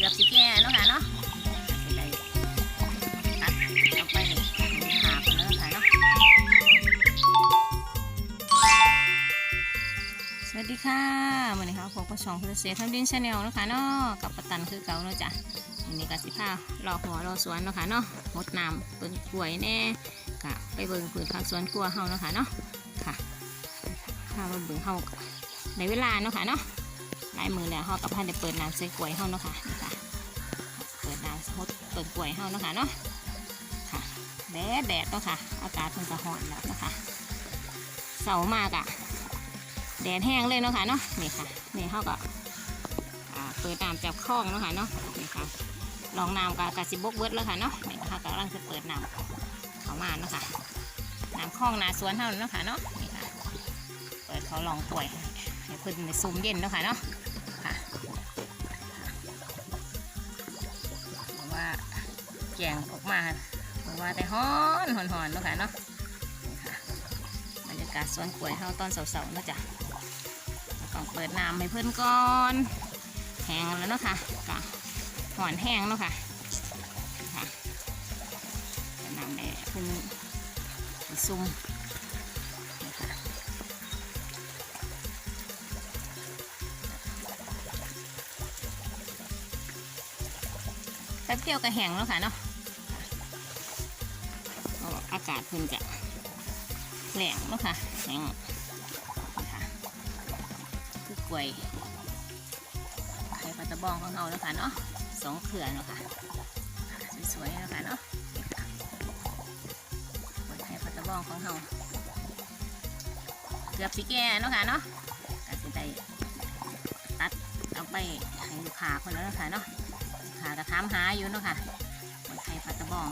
กือบสิแก่เนาะค่ะเนาะสิได้ตัดเอาไปหาคนแล้วค่ะเนาะสวัสดีค่ะวันนี้ค่ะพบกับช่องคุณเสียทำดินชาแนลนะคะเนาะกับประตันคือเก่าเนาะจ้ะวันนี้ก็สิพารอหัวรอสวนเนาะค่ะเนาะหดน้ำเปิ่นกล้วยแน่กะไปเบิ่งผืนผักสวนกลัวเฮาเนาะค่ะเนาะค่ะพามาเบิ่งเฮาในเวลาเนาะค่ะเนาะหลายมือแล้วเฮากับพันได้เปิดน้ำใส่กล้วยเฮาเนาะค่ะ ปิดกล้วยเฮาเนาะค่ะเนาะค่ะแดดแดดเนาะค่ะ อากาศมันก็ร้อนแล้วเนาะค่ะเสาร์มากอะแดดแห้งเลยเนาะค่ะเนาะนี่ค่ะนี่เฮาก็เปิดน้ำจากคลองเนาะค่ะเนาะนี่ค่ะลองน้ำกับกาสิบกเบิดแล้วค่ะเนาะนี่ค่ะกำลังจะเปิดน้ำเข้ามาเนาะค่ะน้ำคลองนาสวนเฮาเนาะค่ะเนาะนี่ค่ะเปิดเขาลองกล้วยให้เพิ่นในซุ้มเย็นเนาะค่ะเนาะ แกงออกมาบอกว่าแต่ฮ้อนหอนหอนเนาะค่ะเนาะบรรยากาศสวนกล้วยเฮาตอนเสาร์ๆเนาะจ้ะต้องเปิดน้ำให้เพื่อนก่อนแห้งแล้วเนาะค่ะกะหอนแห้งเนาะค่ะนี่ค่ะเปิดน้ำแดดเพิ่นให้ซุ่มแป๊บเดียวก็แห้งแล้วค่ะเนาะ ศเพิ่นจะแหลงเนาะค่ะแห้งนะค่ะคือกล้วยไข่ปลาตะบองของเราแล้วค่ะเนาะสองเขื่อนเนาะค่ะสวยๆเนาะค่ะเนาะไข่ปลาตะบองของเราเกือบสิแก่เนาะค่ะเนาะก็สิได้ตัดเอาไปให้ลูกค้าคนแล้วเนาะค่ะเนาะค่ะก็ถามหาอยู่เนาะค่ะไทยพัตตะบอง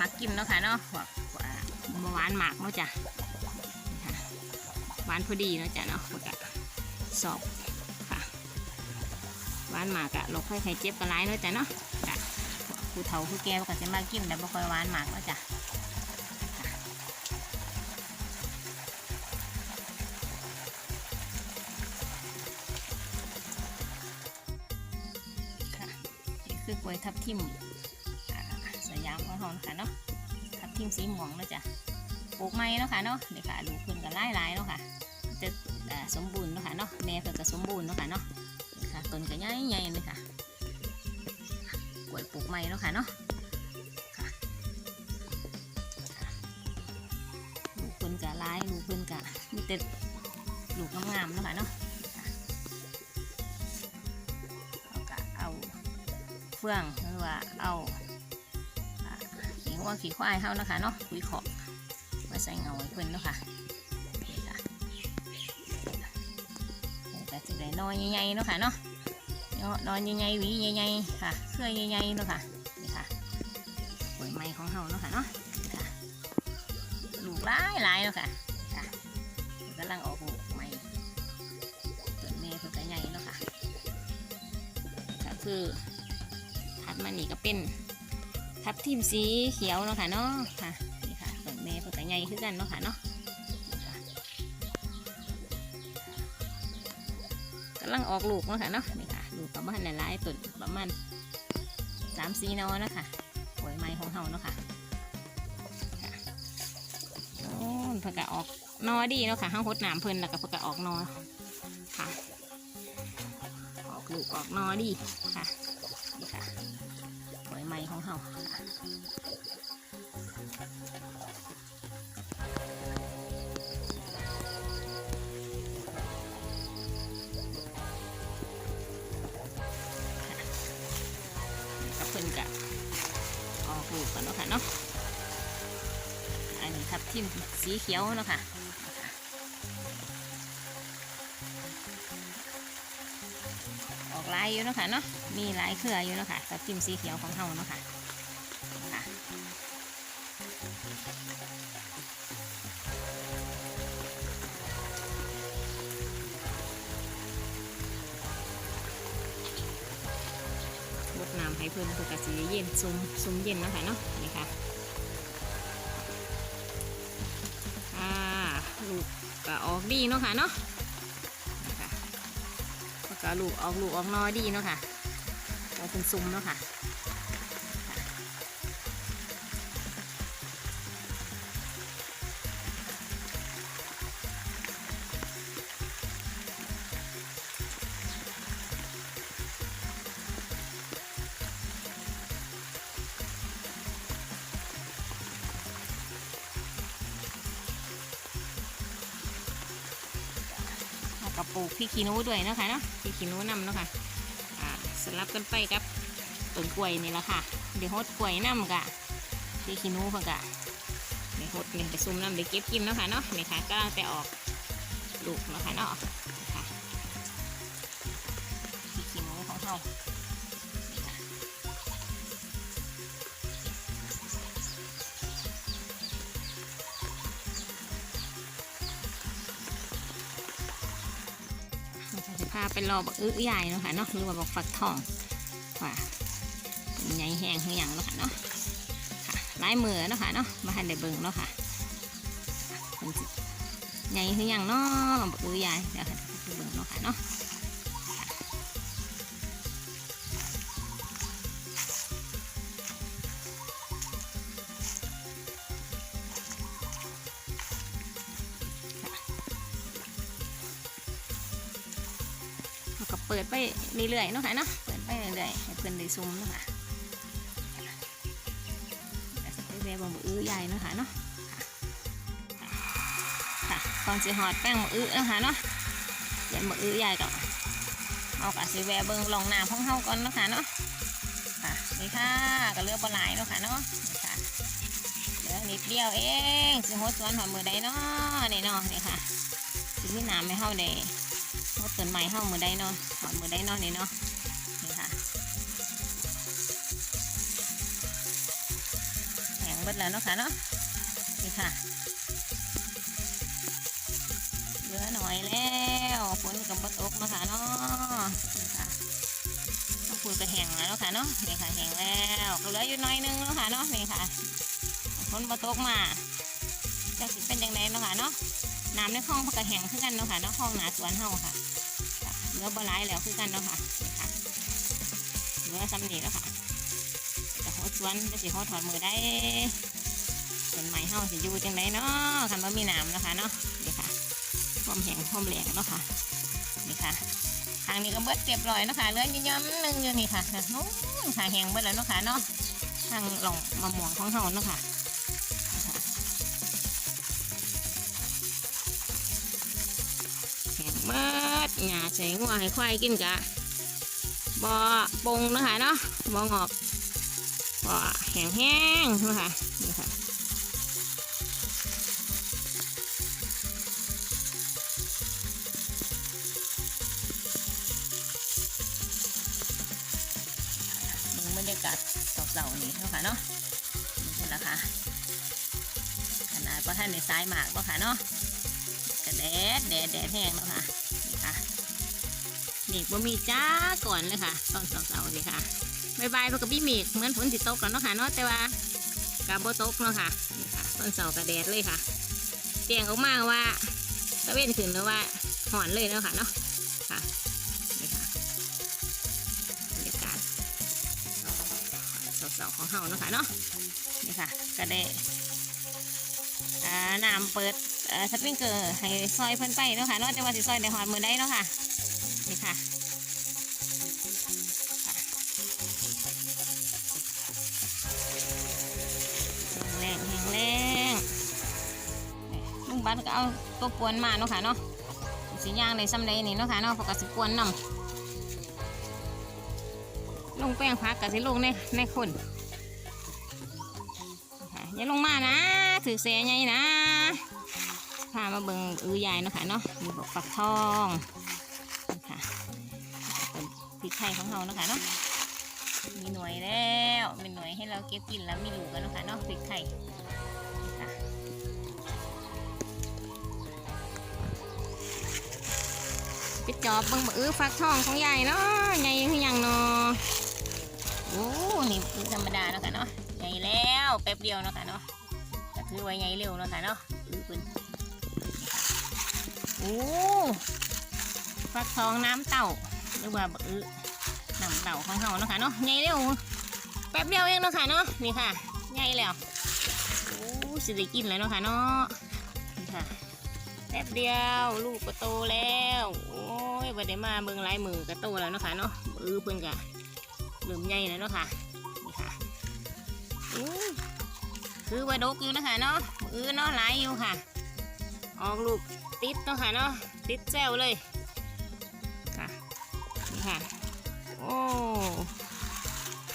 มักกินเนาะค่ะเนาะพวาเมื่อวานหมากเนาะจ้ะหวานพอดีเนาะจ้ะเนาะพวกอะสอบค่ะหวานหมากอะโราคไข้ไข้เจ็บกร้ายเนาะจ้ะเนาะจ้ะผู้เฒ่าผู้แก่ก็จะมากินแต่บ่ค่อยหวานหมากเนาะจ้ะค่ะนี่คือกล้วยทับทิมอามของเราเนะค่ะเนาะทับทิมสีม่วงนะจ้ะปลูกไม้เนาะค่ะเนาะนี่ค่ะดูเพิ่นก็หลายหลายๆเนาะค่ะ จะสมบูรณ์เนาะค่ะเนาะแม่เพิ่นก็สมบูรณ์เนาะค่ะเนาะค่ะต้นก็ใหญ่ใหญ่ๆเลยค่ะกล้วยปลูกไม้เนาะค่ะเนาะลูกเพิ่นก็หลายลูกเพิ่นก็มีแต่ลูกงามๆเนาะค่ะเนาะเอาก็เอาเฟืองหรือว่าเอา วัวขี้ควายเฮานะคะเนาะปุ๋ยขอกมาใส่เงาให้เพิ่นเนาะค่ะนี่ค่ะก็จะได้นอนใหญ่ๆเนาะค่ะเนาะนอนใหญ่ๆหวีใหญ่ๆค่ะเครือใหญ่ๆเนาะค่ะนี่ค่ะผลไม้ของเฮาเนาะค่ะเนาะค่ะลูกหลายหลายๆเนาะค่ะค่ะกำลังออกลูกใหม่ต้นแม่เพิ่นก็ใหญ่เนาะค่ะก็คือถัดมานี่ก็เป็น ทับทิมสีเขียวเนาะค่ะเนาะค่ะนี่ค่ะต้นแม่เพิ่นก็ใหญ่คือกันเนาะค่ะเนาะกำลังออกลูกเนาะค่ะเนาะนี่ค่ะลูกประมาณหลายๆต้นประมาณสามสีนอเนาะค่ะป่วยไม้ของเฮาเนาะค่ะค่ะโอ้นเพิ่นก็ออกนอดีเนาะค่ะเฮาหดน้ำเพิ่นแล้วก็เพิ่นก็ออกนอค่ะออกลูกออกนอดี วยไม้ของเฮาค่ะเพิ่นก็ออกลูกกันเนาะค่ะเนาะ อันนี้ทับทิมสีเขียวเนาะค่ะออกลายอยู่เนาะค่ะเนาะ มีลายเครืออยู่เนาะค่ะทับทิมสีเขียวของเฮาเนาะค่ะ ให้เพิ่นเพื่อกระสีเย็นซุ้มซุ้มเย็นเนาะคะเนาะนี่ค่ะอ่าลูกก็ออกดีเนาะค่ะเนาะนี่ค่ะก็ลูกออกลูกออกนอดีเนาะค่ะก็เป็นซุ้มเนาะค่ะ แล้วก็ปลูกพริกขี้หนูด้วยนะคะเนาะพริกขี้หนูนำเนาะค่ะอ่าสลับกันไปกับต้นกล้วยนี่แหละค่ะเดี๋ยวฮดกล้วยนำกะพริกขี้หนูเพิ่งกะเดี๋ยวฮดเนี่ไปซุ่มนำเดี๋ยวเก็บกินเนาะค่ะเนาะนี่ค่ะก็แต่ออกลูกเนาะค่ะเนาะ พาไปรอบักอื้อใหญ่เนาะค่ะเนาะหรือว่าบักฟักทองว่าใหญ่แห้งคืออย่างเนาะค่ะเนาะค่ะลายมือเนาะค่ะเนาะมาให้ได้เบิ่งเนาะค่ะใหญ่คืออย่างเนาะบักอื้อใหญ่เดี๋ยวค่ะ ก็เปิดไปเรื่อยๆเนาะค่ะเนาะเปิดไปเรื่อยๆให้เพื่อนได้ซุ่มเนาะค่ะแต่จะไปแวะบบักอื้อใหญ่เนาะค่ะเนาะค่ะค่ะก่อนจะหอดแป้งบักอื้อเนาะค่ะเนาะเดี๋ยวบักอื้อใหญ่ก่อนเอากระสิแวะเบิ่งลองน้ำของเฮาก่อนเนาะค่ะเนาะค่ะนี่ค่ะก็เลือกบหลายเนาะค่ะเนาะค่ะเหลือนิดเดียวเองสิโหดสวนหอดมือใดเนาะนี่เนาะนี่ค่ะสิมีน้ำให้เฮาได้ โหดต้นไม้เฮามือใดเนาะหอดมือใดเนาะนี่เนาะนี่ค่ะแห้งเบิดแล้วเนาะค่ะเนาะนี่ค่ะเหลือหน่อยแล้วฝนกับตกเนาะค่ะเนาะนี่ค่ะต้องพูดก็แห้งแล้วเนาะค่ะเนาะนี่ค่ะแห้งแล้วก็เหลืออยู่หน้อยนึงเนาะค่ะเนาะนี่ค่ะฝนบ่ตกมาจะสิเป็นยังไงเนาะค่ะเนาะน้ำในคลองมันก็แห้งคือกันเนาะค่ะเนาะคลองหนาสวนเฮาค่ะ ค่ะเหลือบ่หลายแล้วคือกันเนาะค่ะค่ะเหลือซ้ำนี่แล้วค่ะแต่หัวสวนจะสิหัวถอดมือได้ต้นไม้เฮาสิอยู่จังไดเนาะคันบ่มีน้ำเนาะค่ะเนาะนี่ค่ะความแห้งความแหลงเนาะค่ะนี่ค่ะทางนี้ก็เบิดเรียบร้อยเนาะค่ะเหลือยี่ย้อมหนึ่งอยู่นี่ค่ะนู้นค่ะแห้งเบิดแล้วเนาะค่ะเนาะทางหลงมะม่วงของเฮาเนาะค่ะ หญ้าใส่งัวให้ควายกินกะบ่ปงนะค่ะเนาะบ่งอกบ่แห้งแห้งๆนะค่ะนี่ค่ะบิ่งบรรยากาศเก่าๆนี่เนาะค่ะเนาะนี่แหละค่ะขนาดว่าท่านในซ้ายหมากเนาะค่ะเนาะกระแดดแดดแดดแห้งนะค่ะนี่ค่ะ นี่บ่มีจ้าก่อนเลยค่ะตอนเสาร์ๆนี่ค่ะบายบายพวกกับพี่เมฆเหมือนฝนติตกแล้วเนาะค่ะเนาะแต่ว่ากาบ่ตกเนาะค่ะนี่ค่ะตอนเสาร์กระแดดเลยค่ะแจ้งออกมาว่าตะเวนขึ้นแล้วว่าหอนเลยเนาะค่ะเนาะค่ะนี่ค่ะบรรยากาศสาๆของเฮาเนาะค่ะเนาะนี่ค่ะก็ได้อ่าน้ำเปิดสปริงเกอร์ให้ซอยเพิ่นไปเนาะค่ะเนาะแต่ว่าสิซอยในหอดมือได้เนาะค่ะี่ค่ะแรงแห้งแรงลุงบัตก็เอาตัวปวนมาเนาะค่ะเนาะสีย่างในซ้ำใดนี่เนาะค่ะเนาะเพระก็สิปวนนำลงแป้งพักกับสิลงในในคนอย่าลงมานะถือเสียไงนะพามาเบิ่งอือใหญ่เนาะค่ะเนาะมีบอกฝักทอง กไทยของเราเนาะค่ะเนาะมีหน่วยแล้วมีหน่วยให้เราเก็บกินแล้วมีอยู่กันเนาะค่ะเนาะพริกไทยนี่ค่ะไปจอบเบิ่งบ่อือฟักทองของยายเนาะใหญ่คือยังเนาะโอ้นี่คือธรรมดาเนาะค่ะเนาะใหญ่แล้วแป๊บเดียวเนาะค่ะเนาะก็ถือไว้ใหญ่เร็วเนาะค่ะเนาะอือคุณโอ้ฟักทองน้ำเต่า หรือว่าบักอื้อน้ำเต่าของเฮาเนาะค่ะเนาะใหญ่เร็วแป๊บเดียวเองเนาะค่ะเนาะนี่ค่ะใหญ่แล้วโอ้สิได้กินแล้วเนาะค่ะเนาะนี่ค่ะแป๊บเดียวลูกก็โตแล้วโอ้ยบ่ได้มาเบิ่งลายมือก็โตแล้วเนาะค่ะเนาะอื้อเพิ่นก็เริ่มใหญ่แล้วเนาะค่ะนี่ค่ะอู้คือว่าดกอยู่นะคะเนาะอื้อเนาะหลายอยู่ค่ะ ออกลูกติดเนาะค่ะเนาะติดแซวเลย ค่ะ โอ้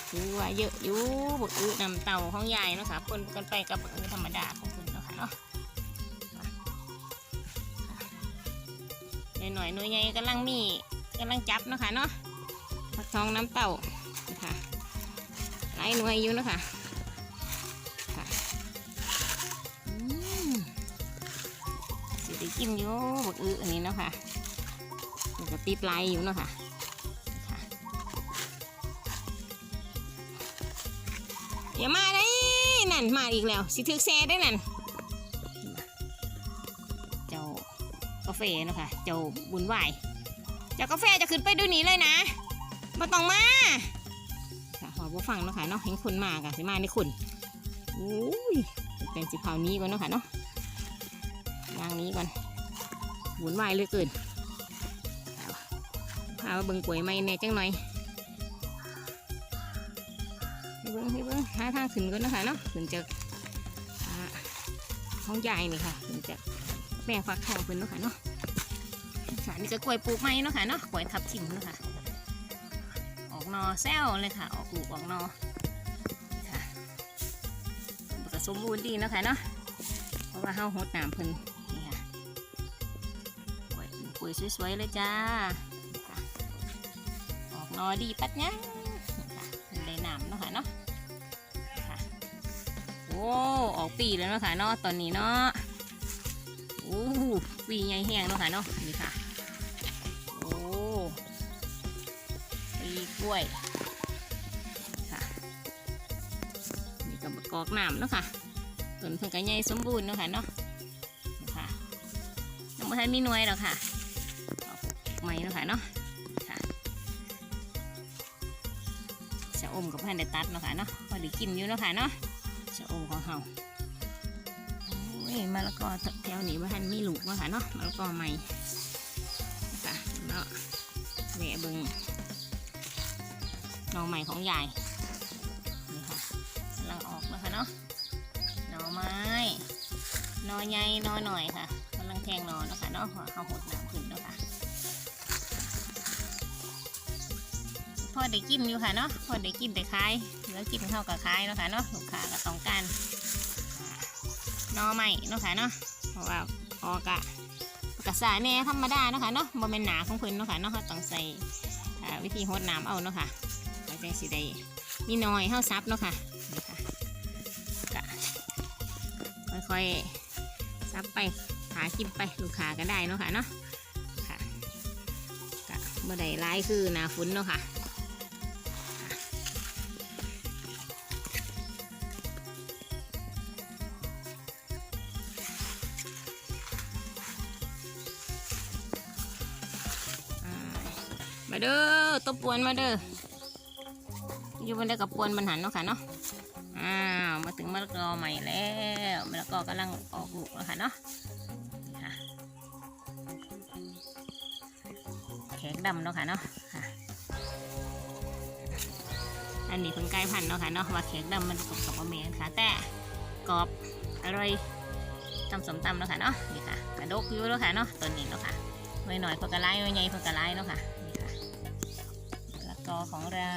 คือว่าเยอะอยู่บักอื้อนำเต่าของยายเนาะค่ะปนกันไปกับบักอื้อธรรมดาของคุณเนาะค่ะเนาะหน่อยหน่อยๆหน่วยใหญ่กำลังมีกำลังจับเนาะค่ะเนาะผักทองน้ำเต่าค่ะหลายหน่วยอยู่เนาะค่ะค่ะอืมสิได้กินอยู่บักอื้ออันนี้เนาะค่ะมันก็ติดลายอยู่เนาะคะค่ะ อย่ามาได้นั่นมาอีกแล้ว สิถึกแซ่ได้นั่น เจ้ากาแฟนะคะ เจ้าบุญไหวเจ้ากาแฟจะขึ้นไปดูนี้เลยนะมาต้องมาค่ะขอผู้ฟังเนาะค่ะเนาะเห็นคนมาค่ะสิมาในคนอุ้ยเป็นสิเผานี้ก่อนเนาะค่ะเนาะย่างนี้ก่อนหมุนวายเลยเกินเอาพาเบิ่งกล้วยไม้แน่จังหน่อย งให้เบิ่งหาทางขึ้นก่อนนะคะเนาะขึ้นจากห้องใหญ่นี่ค่ะขึ้นจากแปลงฟักทองเพิ่นเนาะค่ะเนาะค่ะนี่ก็กล้วยปลูกไม้เนาะค่ะเนาะกล้วยทับทิมเนาะค่ะ ออกนอแซวเลยค่ะ ออกลูกออกนอค่ะมันก็สมบูรณ์ดีเนาะค่ะเนาะเพราะว่าเฮาหดน้ำเพิ่นนี่ค่ะปุ๋ยปุ๋ยสวยๆเลยจ้าออกนอดีปัดยัง อ้ออกปีแล้วเนาะค่ะเนาะตอนนี้เนาะโอ้ปีใหญ่แห้งเนาะค่ะเนาะนี่ค่ะโอ้ปีกล้วยค่ะนี่ก็บกอกน้ำเนาะค่ะต้นเพิ่งก็ใหญ่สมบูรณ์เนาะค่ะเนาะนะคะยังไม่ทันมีหน่วยหรอกค่ะเอาใหม่เนาะค่ะเนาะค่ะชะอมกับพันได้ตัดเนาะค่ะเนาะพอด้กินอยู่เนาะค่ะเนาะ ชะอของเฮาโอ้ยมะละกอแถวนี้ว่าทันมีลูกเนาะค่ะเนาะมะละกอใหม่นะคะเนาะแหวะเบิงหน่อใหม่ของยายนี่ค่ะกำลังออกแล้วค่ะเนาะหน่อไม้หนอใหญ่หนอหน่อยค่ะกำลังแทงหนอนะคะเนาะหัวข้าหดน้ำขึ้นเนาะค่ะ อได้กินอยู่ค่ะเนาะพอได้กินแต่ขายเหลือกินเข้ากับขายเนาะค่ะเนาะลูกค้าก็ต้องการนอใหม่เนาะค่ะเนาะเพราะว่าออกะกระสาแหน่ธรรมดาเนาะค่ะเนาะบ่เป็นหนาของเพิ่นเนาะค่ะเนาะเขาต้องใส่วิธีหดน้ำเอาเนาะค่ะแล้วจังสิได้มีน้อยเฮาซับเนาะค่ะค่อยๆซับไปหากินไปลูกค้าก็ได้เนาะค่ะเนาะค่ะก็เมื่อใดร้ายคือหนาฝุนเนาะค่ะ มาเด้อตัวปวนมาเด้ออยู่บนได้กับปวนมันหันเนาะค่ะเนาะอ้าวมาถึงมะละกอใหม่แล้วมะละกอกำลังออกลูกแล้วค่ะเนาะแขกดำเนาะค่ะเนาะอันนี้คนใกล้พันเนาะค่ะเนาะว่าแขกดำมันกรอบกับมะเมนค่ะ แต่กรอบอร่อยตำสมตำเนาะค่ะเนาะนี่ค่ะกระดกอยู่แล้วค่ะเนาะตัวนี้เนาะค่ะหน่อยหน่อยๆเพิ่งกระไล่หน่อยใหญ่เพิ่งกระไล่เนาะค่ะ กอของเรา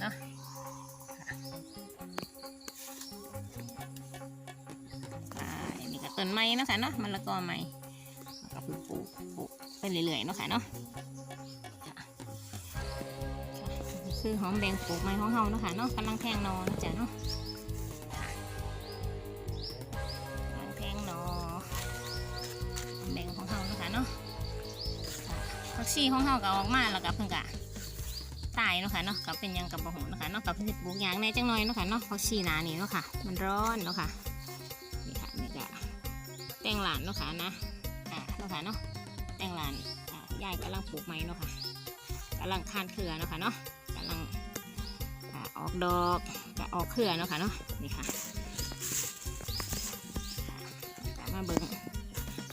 เนาะนนี้ก็ต้นไม้เนาะค่ะเนาะมะละกอไม้ก็ปลูกปลูกไปเรื่อยๆเนาะค่ะเนาะคือหอมแดงปลูกไม้ของเฮาเนาะค่ะเนาะกำลังแทงนอนจ๊ะเนาะกำลังแทงนอแดงของเฮาเนาะค่ะเนาะผักชีของเฮาก็ออกมาแล้วก็เพิ่งกะ ตายเนาะค่ะเนาะก็เป็นยังกับบะหูเนาะค่ะเนาะกับเพิ่งสิปลูกยางในจังหน่อยเนาะค่ะเนาะผักชีหนานี่เนาะค่ะ มันร้อนเนาะค่ะนี่ค่ะนี่ก็แตงหลานเนาะค่ะนะอ่าเนาะค่ะเนาะแตงหลานอ่ายายกำลังปลูกไม้เนาะค่ะกำลังคานเครือเนาะค่ะเนาะกำลังอ่าออกดอกก็ออกเครือเนาะค่ะเนาะนี่ค่ะมาเบิ่ง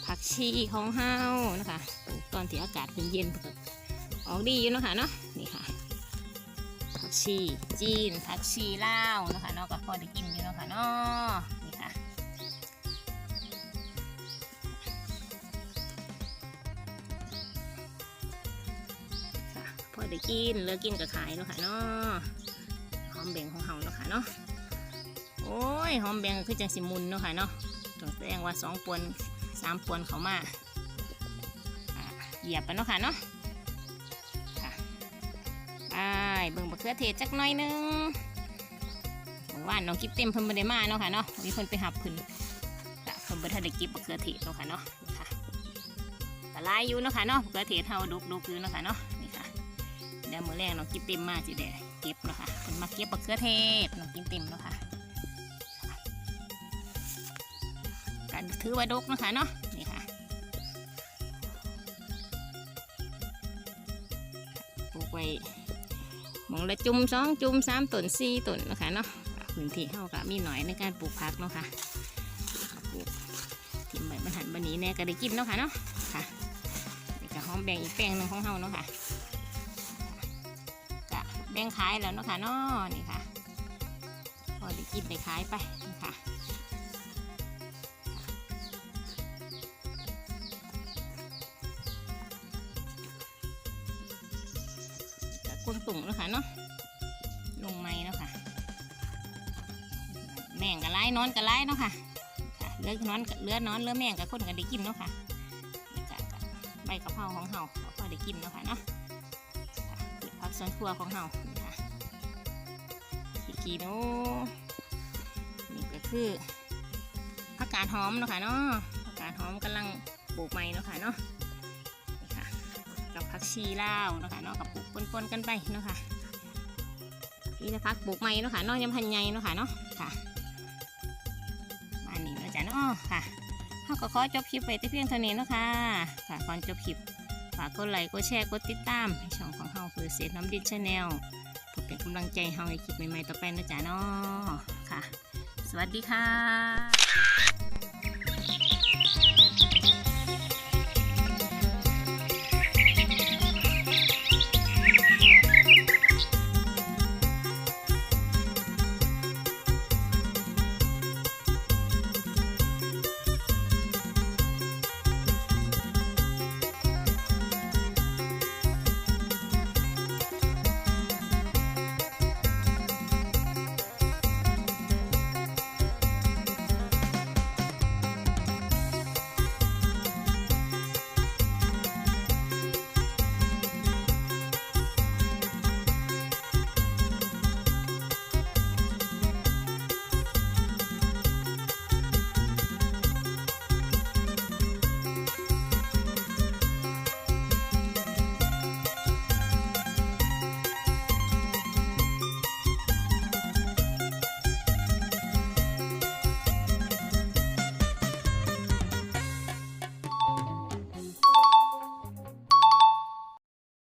ผักชีของเฮานะคะตอนที่อากาศเย็นๆออกดีอยู่เนาะค่ะเนาะนี่ค่ะ ชี จีนผักชีลาวนะคะเนาะก็พอได้กินอยู่เนาะค่ะเนาะนี่ค่ะพอได้กินเลิกกินก็ขายเนาะค่ะเนาะหอมแบ่งของเฮาเนาะค่ะเนาะโอ้ยหอมแบ่งคือจังสิมุนเนาะค่ะเนาะต้องแสดงว่าสองปวนสามปวนเขามาเหยียบไปเนาะค่ะเนาะ เบิ่งบักเขือเทศจักหน่อยหนึงเมื่อวานน้องกิ๊บเต็มเพิ่นบ่ได้มาเนาะค่ะเนาะมีเพิ่นไปหับเพิ่นกะเพิ่นบ่ทันได้กิ๊บบักเขือเทศเนาะค่ะเนาะนี่ค่ะก็หลายอยู่เนาะค่ะเนาะบักเขือเทศเฮาดุกๆอยู่เนาะค่ะเนาะนี่ค่ะเดี๋ยวมื้อแรกน้องกิ๊บเต็มมาสิได้เก็บเนาะค่ะเพิ่นมาเก็บบักเขือเทศน้องกิ๊บเต็มเนาะค่ะกันถือว่าดกเนาะค่ะเนาะนี่ค่ะปลูกไว้ มองละจุ่มสองจุ่มสามต้นสี่ต้นนะคะเนาะพื้นที่เฮากับมีหน่อยในการปลูกผักเนาะค่ะปลูกทิมใบมันหันบันนี้แน่ก็ได้กินเนาะค่ะเนาะค่ะนี่ก็หอมแบ่งอีกแป้งหนึ่งของเฮาเนาะค่ะก็แบ่งขายแล้วเนาะค่ะเนาะนี่ค่ะพอได้กินได้ขายไป นี่ค่ะก็กวงตุ่งเนาะค่ะเนาะลงไม้เนาะค่ะแม่งกับไล่นอนกับไล่เนาะค่ะค่ะเลือกนอนเลือนอนเลือแม่งกับคนก็ได้กินเนาะค่ะใบกะเพราของเฮาก็พอได้กินเนาะค่ะเนาะพักสวนครัวของเฮาค่ะพี่กีโนนี่ก็คือผักกาดหอมเนาะค่ะเนาะผักกาดหอมกำลังปลูกใหม่เนาะค่ะเนาะ ชีลาวเนาะค่ะเนาะกับปลูกปนๆกันไปเนาะค่ะนี่นะพักปลูกไม้เนาะค่ะนอกยำพันใหญ่เนาะค่ะเนาะค่ะมานี่เนาะจ้ะเนาะค่ะเขาก็ขอจบคลิปไปแต่เพียงเท่านี้เนาะค่ะค่ะก่อนจบคลิปฝากกดไลค์กดแชร์กดติดตามให้ช่องของเฮาคือเศษน้ำดินชาแนลเพื่อเป็นกำลังใจให้เฮาในคลิปใหม่ๆต่อไปนะจ๊ะเนาะค่ะ สวัสดีค่ะ